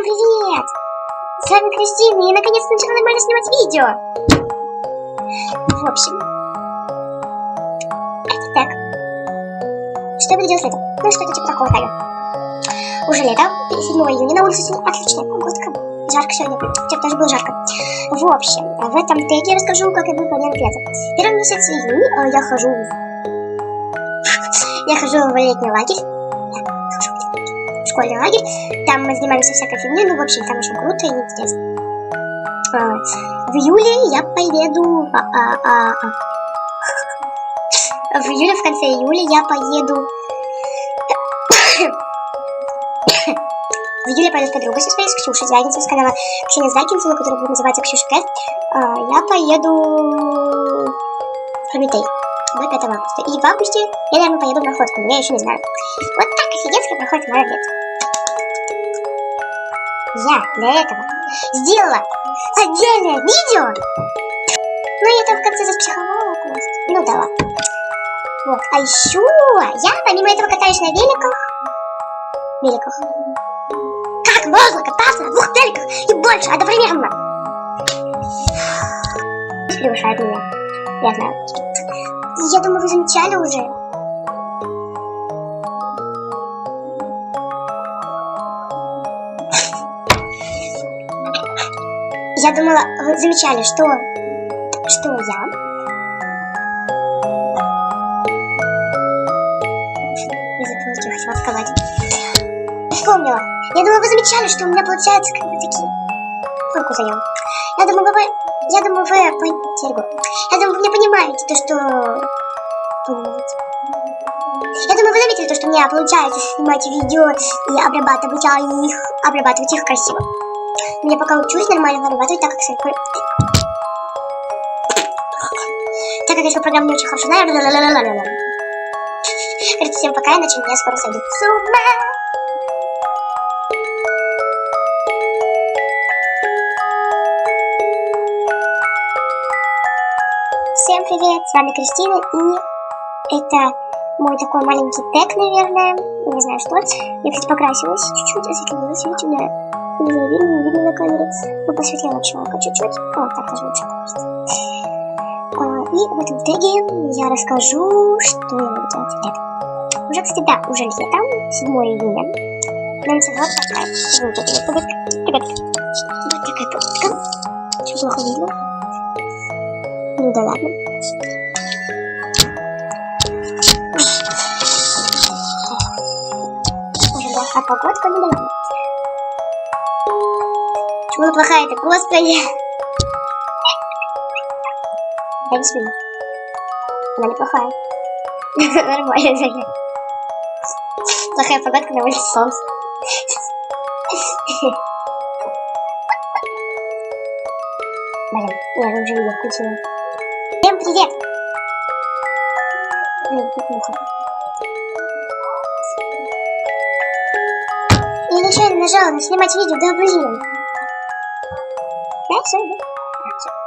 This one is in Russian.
Всем привет! С вами Кристина, и наконец-то начала нормально снимать видео. В общем, это так. Что я буду делать летом? Ну, что-то типа такого тайга. Уже лето, 7 июня, на улице сегодня отлично, погодка. Жарко сегодня, вчера тоже было жарко. В общем, в этом теге я расскажу, как я буду планировать лето. Первый месяц июнь э, я хожу я хожу в летний лагерь. Школьный лагерь. Там мы занимаемся всякой фигней. Ну, в общем, там очень круто и интересно. А, В июле я поеду... а, а. В июле, в конце июля я поеду... В июле поеду с подругой со своей, с Ксюшей Звягинцевой, с канала Ксения Звягинцева, который будет называться Ксюша Кэт. Я поеду в Прометей до 5 августа. И в августе я, наверное, поеду в Находку, но я еще не знаю. Вот так офигенски проходит мое лето. Я для этого сделала отдельное видео. Ну, я там в конце запсиховала просто. Ну да ладно. Вот. А еще я помимо этого катаюсь на великах. Великах. Как можно кататься на двух великах и больше одновременно? Превышает меня. Я знаю. Я думаю, вы замечали уже. Я думала, вы замечали, что... Что я... Забыла, что я хотела сказать. Вспомнила. Я думала, вы замечали, что у меня получается как бы такие... Руку заем. Я думаю, вы... Я думаю, вы... Серьгу. Я думаю, вы меня понимаете, то, что... Понимаете. Я думаю, вы заметили то, что у меня получается снимать видео и обрабатывать а их, обрабатывать их красиво. Я пока учусь нормально обрабатывать, так как я... Так как я свою программу не очень хорошо знаю. Короче, всем пока, иначе меня скоро сойдут с ума. Всем привет, с вами Кристина, и это мой такой маленький тег, наверное, не знаю что. Я, кстати, покрасилась чуть-чуть, осветлилась, видите, у меня не не видно на камере, но посветлела челка чуть-чуть, о, так даже лучше кажется. А, и в этом теге я расскажу, что я буду делать летом. Уже, кстати, да, уже летом, 7 июня, вот такая замечательная погодка. Ребят, вот такая погодка, очень плохо видно. Ну да ладно. Уже плохая погодка, ну да ладно. Она плохая-то? Господи! Я не смею. Она неплохая. Нормально, Женя. Плохая погодка на улице солнце. Блин, я же уже видео включила. Всем привет! Блин, тут. нажала на снимать видео, да блин. Да, все, да. А, все.